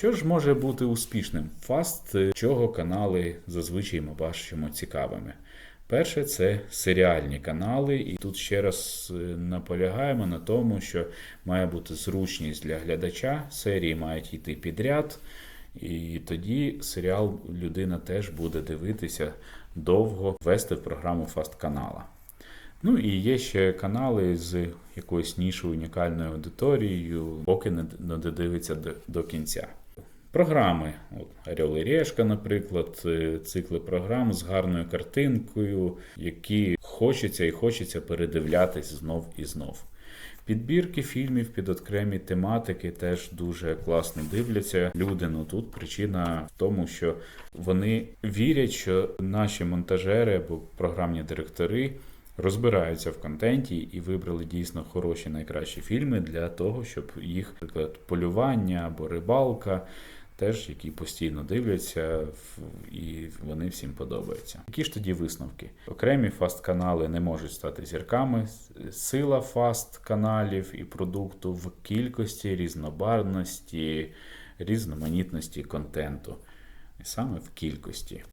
Що ж може бути успішним? Фаст, е, чого канали зазвичай ми бачимо цікавими. Перше, це серіальні канали, і тут ще раз е, наполягаємо на тому, що має бути зручність для глядача, серії мають йти підряд, і тоді серіал людина теж буде дивитися довго, вести в програму Фаст канала. Ну і є ще канали з якоюсь нішою унікальною аудиторією, поки не додивиться до, до кінця. Програми, от Орел і Решка, наприклад, е, цикли програм з гарною картинкою, які хочеться і хочеться передивлятись знов і знов. Підбірки фільмів під окремі тематики теж дуже класно дивляться. Люди, ну тут причина в тому, що вони вірять, що наші монтажери або програмні директори розбираються в контенті і вибрали дійсно хороші найкращі фільми для того, щоб їх, наприклад, полювання або рибалка. Теж які постійно дивляться, і вони всім подобаються. Які ж тоді висновки? Окремі фаст-канали не можуть стати зірками. Сила фаст-каналів і продукту в кількості, різнобарвності, різноманітності контенту. І саме в кількості.